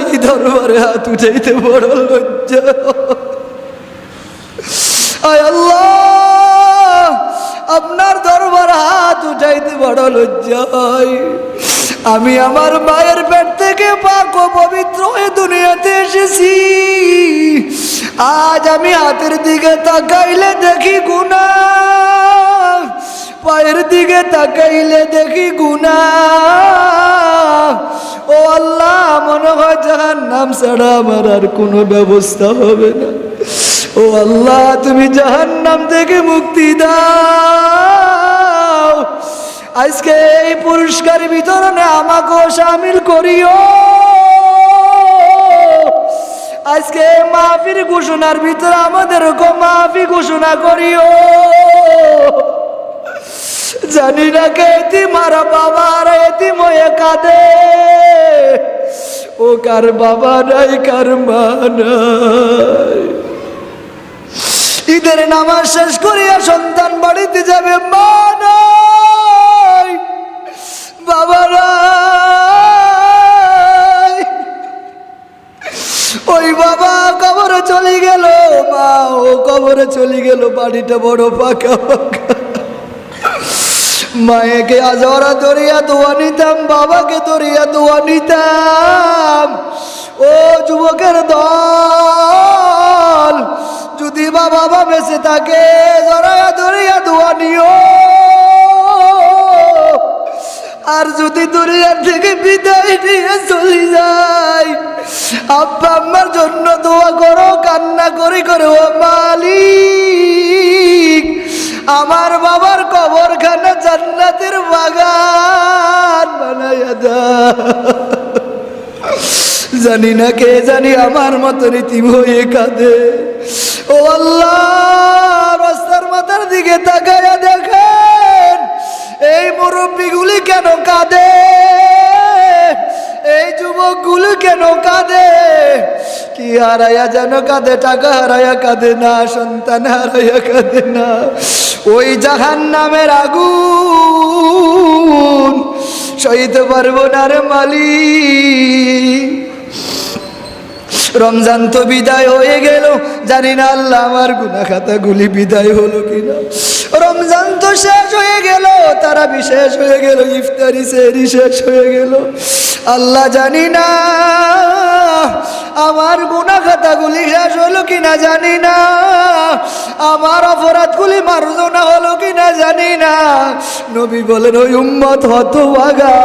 শাহী দরবারে হাত উঠাইতে বড় লজ্জা। আয় আল্লাহ, আপনার দরবার হাত উঠাইতে বড় লজ্জা আমি আমার মায়ের পেট থেকে পাক পবিত্র হয়ে দুনিয়াতে এসেছি। আজ আমি হাতের দিকে তাকাইলে দেখি গুনা পায়ের দিকে তাকাইলে দেখি গুনা ও আল্লাহ, মনে হয় জাহান নাম ছাড়া আমার আর কোনো ব্যবস্থা হবে না। ও আল্লাহ, তুমি জাহান নাম থেকে মুক্তি দাও। আজকে এই পুরস্কার বিতরণে আমাকেও সামিল করিও। আজকে মাফির ঘোষণার ভিতরে আমাদেরকে মাফি ঘোষণা করিও। জানি না কে মারা বাবা এটি, ময়ে কাঁদে। ও কার বাবা নাই, কার মা নাই। ঈদের নামাজ শেষ করিয়া সন্তান বাড়িতে যাবে, মা নাই, বাবা নাই। ওই বাবা কবরে চলে গেল, মা, ও কবরে চলে গেল, বাড়িটা বড় ফাঁকা ফাঁকা। মায়েকে আজরা দরিয়া দোয়া নিতাম, বাবাকে দরিয়া দোয়া নিতাম। ও যুবকের দল, যদি বাবা বা বেঁচে থাকে জরায়া দরিয়া দোয়া নিও। আর যদি দুনিয়ার থেকে বিদায় নিয়ে চলে যায় আব্বা আম্মার জন্য দোয়া করো, কান্না করে করে, ও মালিক। আমার বাবার কবরখানা জান্নাতের বাগান বানাইয়া দাও জানি না কে জানি আমার মতো রীতি হয়ে কাঁদে। ও আল্লাহ, রাস্তার মাথার দিকে তাকাইয়া দেখেন, এই মুরব্বীগুলি কেন কাঁদে? এই যুবকগুলো কেন কাঁদে? কি হারাইয়া যেন কাঁদে, টাকা হারাইয়া কাঁদে না, সন্তান হারাইয়া কাঁদে না। ওই জাহান নামের আগুন সইতে পারব না রে মালিক। রমজান তো বিদায় হয়ে গেল, জানি না আল্লাহ আমার গুনা খাতাগুলি বিদায় হলো কিনা। রমজান তো শেষ হয়ে গেল তারা বিশেষ হয়ে গেল, ইফতারি সেরি শেষ হয়ে গেল। আল্লাহ জানি না। আমার গুনা খাতাগুলি শেষ হলো কিনা জানি না। আমার অপরাধগুলি মার্জনা হলো কিনা জানি না। নবী বলেন, ওই উম্মত হত বাগা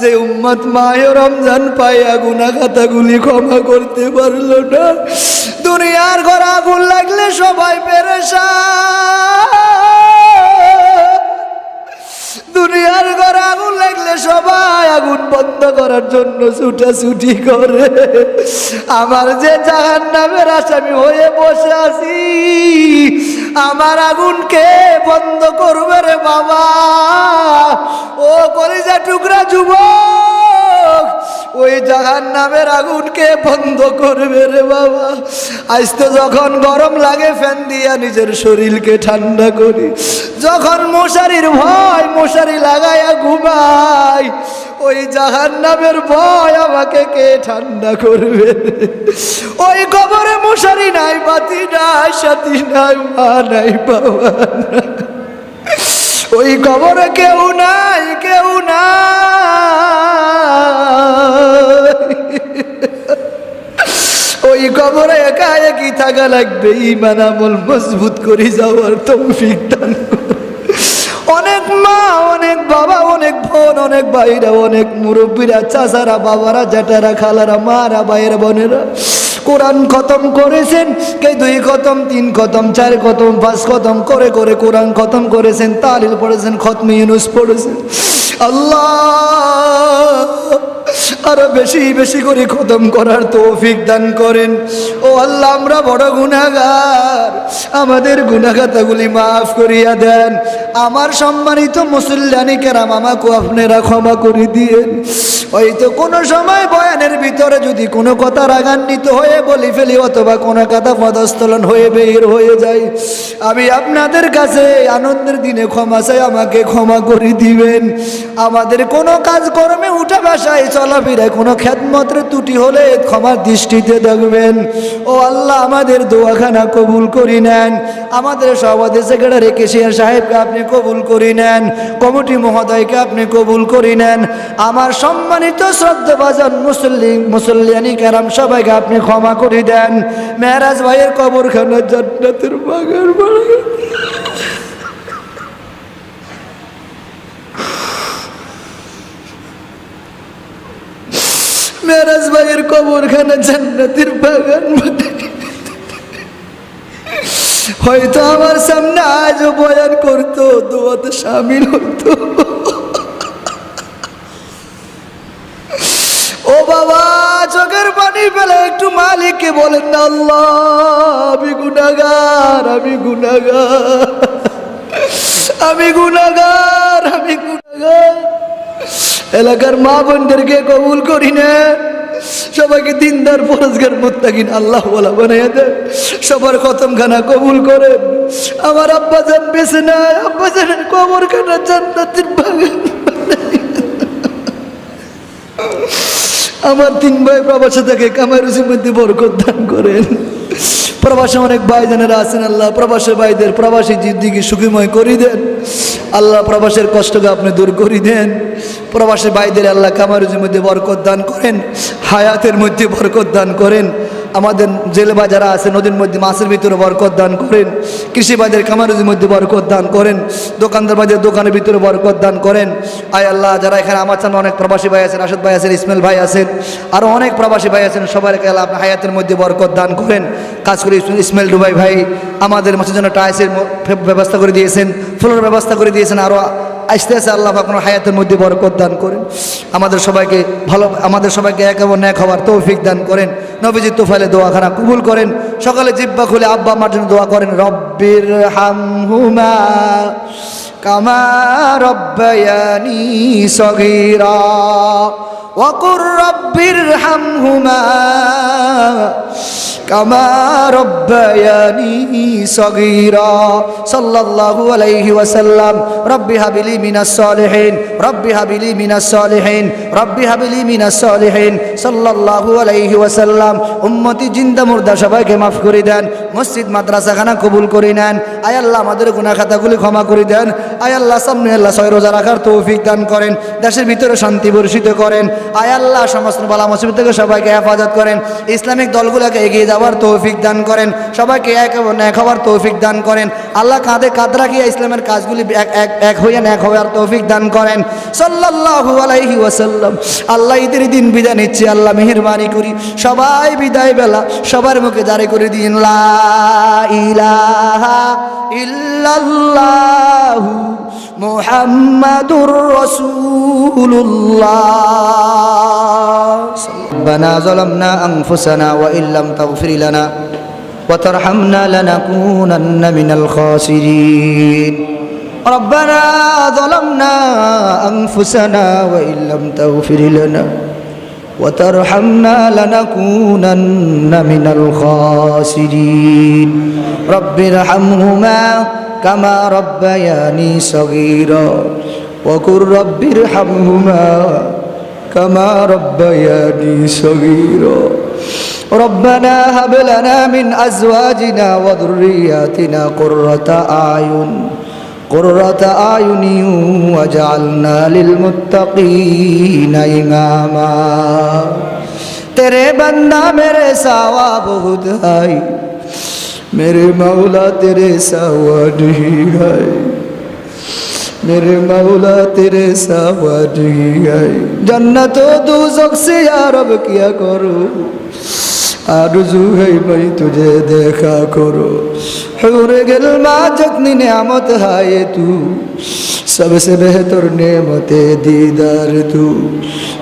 যে উম্মত মায় রমজান পাইয়া গুনা খাতাগুলি ক্ষমা করতে পারল না। দুনিয়ার ঘর আগুন লাগলে সবাই পেরেশা দুনিয়ার ঘরে আগুন লাগলে সবাই আগুন বন্ধ করার জন্য ছুটাছুটি করে। আমার যে জাহান নামের আসামি হয়ে বসে আছি, আমার আগুনকে বন্ধ করবে রে বাবা। ও কলিজা টুকরা যুবক ওই জাহান নামের আগুনকে বন্ধ করবে রে বাবা। আজ তো যখন গরম লাগে, ফ্যান দিয়া নিজের শরীরকে ঠান্ডা করি। যখন মশারির ভয়, মশারি লাগাইয়া ঘুমাই, ওই জাহান নামের ভয় আমাকে কে ঠান্ডা করবে? ওই কবরে মশারি নাই, বাতি নাই, সাথী নাই, মা নাই, বাবা ওই কবরে কেউ নাই কেউ নাই। ওই কবরে একা একই থাকা লাগবে। ইমান আমল মজবুত করে যাওয়ার তৌফিক দান অনেক মা, অনেক বাবা, অনেক বোন, অনেক ভাইরা, অনেক মুরব্বীরা, চাচারা, বাবারা জ্যাঠারা খালারা, মারা, ভাইয়েরা, বোনেরা, কোরআন খতম করেছেন, কে দুই খতম, তিন খতম, চার খতম, পাঁচ খতম, করে করে কোরআন খতম করেছেন, তালিল পড়েছেন, খতম ইউনুস পড়েছেন। আল্লাহ। আরও বেশি বেশি করে খতম করার তৌফিক দান করেন। ও আল্লাহ, আমরা বড় গুনাহগার। আমাদের গুনাখাতাগুলি মাফ করিয়া দেন। আমার সম্মানিত মুসল্লানি কেরাম, আমাকে আপনারা ক্ষমা করে দিয়েন। হয়তো কোনো সময় বয়ানের ভিতরে যদি কোনো কথা রাগান্বিত হয়ে বলি ফেলি, অথবা কোনো কথা পদস্থলন হয়ে বের হয়ে যায় আমি আপনাদের কাছে আনন্দের দিনে ক্ষমা চাই, আমাকে ক্ষমা করে দিবেন। আমাদের কোনো কাজকর্মে উঠা বাসায় চলাফেরা ইবাদতে কোনো খ্যাতমতের ত্রুটি হলে ক্ষমার দৃষ্টিতে দেখবেন। ও আল্লাহ, আমাদের দোয়াখানা কবুল করি নেন আমাদের সভাপতি সেক্রেটারি কেশিয়ার সাহেবকে আপনি কবুল করি নেন, কমিটি মহোদয়কে আপনি কবুল করি নেন। আমার সম্মানিত শ্রদ্ধাভাজন মুসল্লি, মুসল্লিয়ানি কেরাম সবাইকে আপনি ক্ষমা করে দেন। মেহরাজ ভাইয়ের কবরখানা জান্নাতের বাগান বাড়ান মেরাজ ভাইয়ের কবরখানা জান্নাতের বাগান হয়তো আমার সামনে আজও বয়ান করতো, দোয়াতে সামিল হতো। ও বাবা, চোখের পানি ফেলে একটু মালিককে বলেন না আমি গুনাগার আমি গুনাগার আমি গুনাগার আমি গুনাগার এলাকার মা বোনদেরকে কবুল করি না। সবাইকে দিনদার পরস্কার মুত্তাকিন, আল্লাহ বলা বানাইয়া দেন সবার খতমখানা কবুল করেন আমার আব্বা যান বেছে না আব্বা জানের কবর খানা জান্নাতের বাগান আমার তিন ভাই প্রবাসে থেকে কামাই রুচির মধ্যে বরকত দান করেন। প্রবাসে অনেক ভাইজানেরা আছেন, আল্লাহ প্রবাসী ভাইদের প্রবাসী জিদ্দিকে সুখীময় করি দেন। আল্লাহ প্রবাসের কষ্টকে আপনি দূর করি দেন। প্রবাসী ভাইদের আল্লাহ কামারুজির মধ্যে বরকত দান করেন, হায়াতের মধ্যে বরকত দান করেন। আমাদের জেলে বা যারা আছে, নদীর মধ্যে মাছের ভিতরে বরকত দান করেন কৃষি বাজার কামারুজির মধ্যে বরকত দান করেন দোকানদার বাজার দোকানের ভিতরে বরকত দান করেন। আয় আল্লাহ, যারা এখানে আমার সামনে অনেক প্রবাসী ভাই আছেন রাশেদ ভাই আছেন, ইসমাইল ভাই আছেন আরও অনেক প্রবাসী ভাই আছেন সবাইকে আল্লাহ হায়াতের মধ্যে বরকত দান করেন। কাজ করে ইসমাইল ডুবাই ভাই, আমাদের মাছের জন্য টাইসের ব্যবস্থা করে দিয়েছেন, ফুলের ব্যবস্থা করে দিয়েছেন আরও আসতেছে, আল্লাহ আপনার হায়াতের মধ্যে বরকত দান করেন। আমাদের সবাইকে ভালো, আমাদের সবাইকে এক এবং এক হওয়ার তৌফিক দান করেন। নবীজি তুফালে দোয়াখানা কবুল করেন। সকালে জিব্বা খুলে আব্বা মার জন্য দোয়া করেন, রব্বির হামহুমা কামা রব্বায়ানি সগীরা ওয়াকুর রব্বির হামহুমা কামা রব্বায়ানি সগীরা ওয়াসাল্লাম মিনাস মিনাস মিনাস ওয়াসাল্লাম, উম্মতি জিন্দা মুর্দা সবাইকে মাফ করে দেন, মসজিদ, মাদ্রাসাখানা কবুল করে নেন, আয় আল্লাহ আমাদের গুনাহ খাতাগুলি ক্ষমা করে দেন, আয় আল্লাহ সামনে আল্লাহ সয় রোজা রাখার তৌফিক দান করেন, দেশের ভিতরে শান্তি বর্ষিত করেন, আয় আল্লাহ সমস্ত বালা মসজিদ থেকে সবাইকে হেফাজত করেন, ইসলামিক দলগুলোকে এগিয়ে যাওয়ার তৌফিক দান করেন, সবাইকে এক এক হওয়ার তৌফিক দান করেন। আল্লাহ কাঁধে কাঁধ রাখিয়া ইসলামের কাজগুলি এক এক এক হইয়া এক হওয়ার তৌফিক দান করেন। সাল্লাল্লাহু আলাইহি ওয়াসাল্লাম। আল্লাহ ঈদের দিন বিদায় নিচ্ছে, আল্লাহ মেহেরবানি করি। সবাই বিদায় বেলা, সবার মুখে জারি করে দিন লা ইলাহা ইল্লাল্লাহু মুহাম্মাদুর রাসূলুল্লাহ ربنا ظلمنا أنفسنا وإن لم تغفر لنا وترحمنا لنكونن من الخاسرين ربنا ظلمنا أنفسنا وإن لم تغفر لنا وترحمنا لنكونن من الخاسرين رب ارحمهما কামা রব্বায়ানি সগীর ওকুর রব্বির হামহুমা কামা রব্বায়ানি সগীর ربنا هب لنا من أزواجنا وذرياتنا قرة أعين قرة أعين وجعلنا للمتقين إماما تیرے بندہ میرے ساوا بہت ہے मेरे मौला तेरे सावा नहीं है मेरे मौला तेरे सावा नहीं है जन्नत दूजक से यार अब क्या करो आरज़ू है मैं तुझे देखा करो हूर गिलमा जितनी नियामत है ये तू सबसे बेहतर नेमत दीदार तू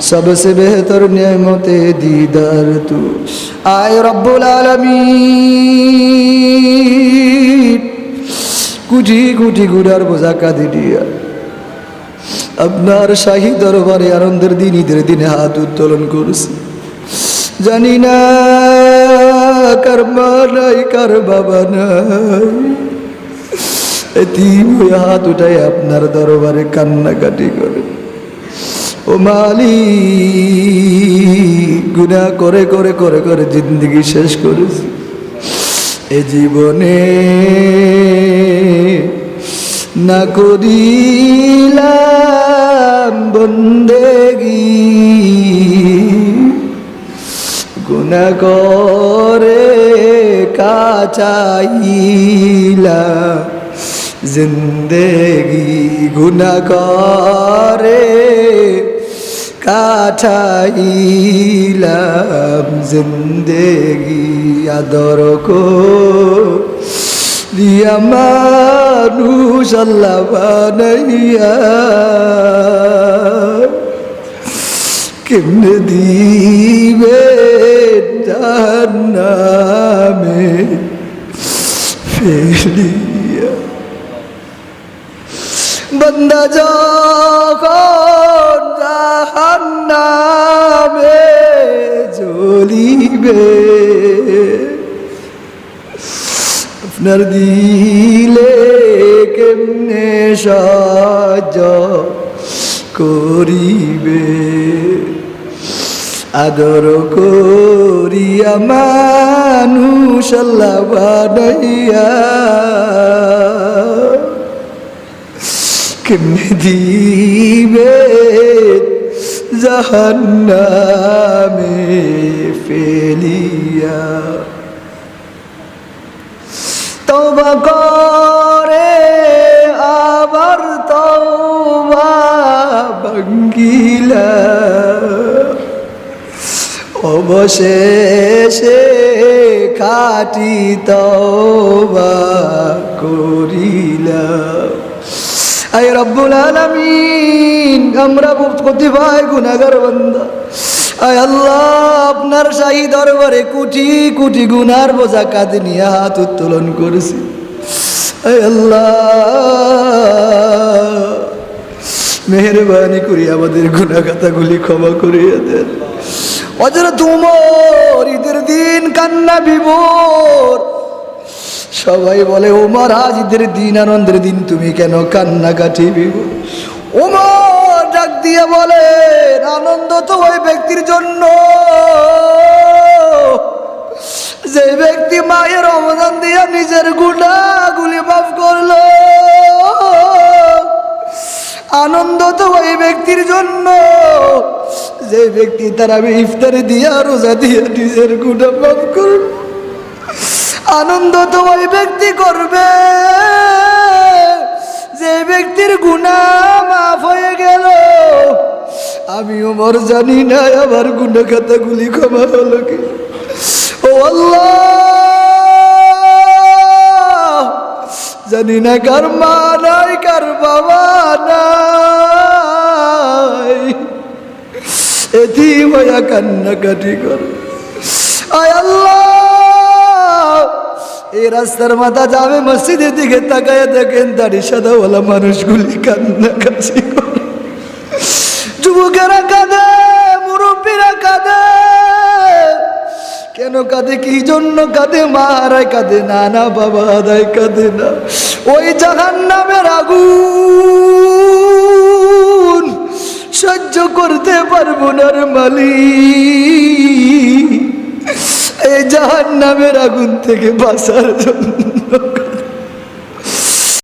सबसे बेहतर नेमत दीदार तू आए रब्बुल आलमीन কুটি কুটি গুড়ার বোঝা কাঁদি দিয়া আপনার শাহী দরবারে আনন্দের দিন ঈদের দিনে হাত উত্তোলন করছি জানি না কার মা নাই কার বাবা নাই হাত উঠাই আপনার দরবারে কান্নাকাটি করে। ও মালিক গুণা করে করে করে করে জিন্দগি শেষ করেছি। এ জীবনে না করিলাম বন্দেগি। গুণা করে কাচাইলা জিন্দেগি গুণা করে কাঠাইলাম জিন্দেগি আদর দিয়া মানুষ আল্লাহ বানাইয়া কেমনে দিবে জাহান্নামে ফেলিয়া বন্দা যখন জাহান্নামে জ্বলিবে। আপনার দিলে কেমনে সহ্য করিবে? আদর করিয়া মানুষ আল্লাহ বানাইয়া কেমনে দিবে জাহান্নামে ফেলিয়া। তবা করে আবার তবা ভঙ্গিলা। অবশেষে তবা করিলা। আই রব্বুল আলামিন, আমরা কতিপয় আয় আল্লাহ, আপনার শাহী দরবারে কোটি কোটি গুনার বোঝা কাঁধে নিয়ে হাত উত্তোলন করেছি। আয় আল্লাহ, মেহরবানি করি আমাদের গুনা কথাগুলি ক্ষমা করিয়ে দেন। অজরা তুমর ঈদের দিন কান্না বিভোর। সবাই বলে ওমর আজ ঈদের দিন, আনন্দের দিন, তুমি কেন কান্না কাটিবি ওমর ডাক দিয়ে বলে, আনন্দ তো ওই ব্যক্তির জন্য। যে ব্যক্তি মায়ের অবদান দিয়ে নিজের গুণাগুলি মাফ করল, আনন্দ তো ওই ব্যক্তির জন্য। যে ব্যক্তি তার ইফতারে দিয়া, রোজা দিয়ে নিজের গুণা মাফ করল আনন্দ তো ওই ব্যক্তি করবে। যে ব্যক্তির গুণা মাফ হয়ে গেল, আমি ওমর জানি না, আমার গুণা খাতাগুলি ক্ষমা হলো কি? ও জানি না কার মা নাই, কার বাবা নাই। এটি হইয়া কান্নাকাটি কর। আয় আল্লাহ এই রাস্তার মাথা যাবে মসজিদের দিকে তাকায় দেখেন দাড়ি সাদাওয়ালা মানুষগুলি কান্নাকাটি করে। যুবকেরা কাঁদে, মুরব্বীরা কাঁদে। কেন কাঁদে, কি জন্য কাঁদে? মা হারায় কাঁদে না না বাবা হারায় কাঁদে না। ওই জাহান নামের আগুন সহ্য করতে পারব না মালিক। এই জাহান নামের আগুন থেকে বাঁচার জন্য।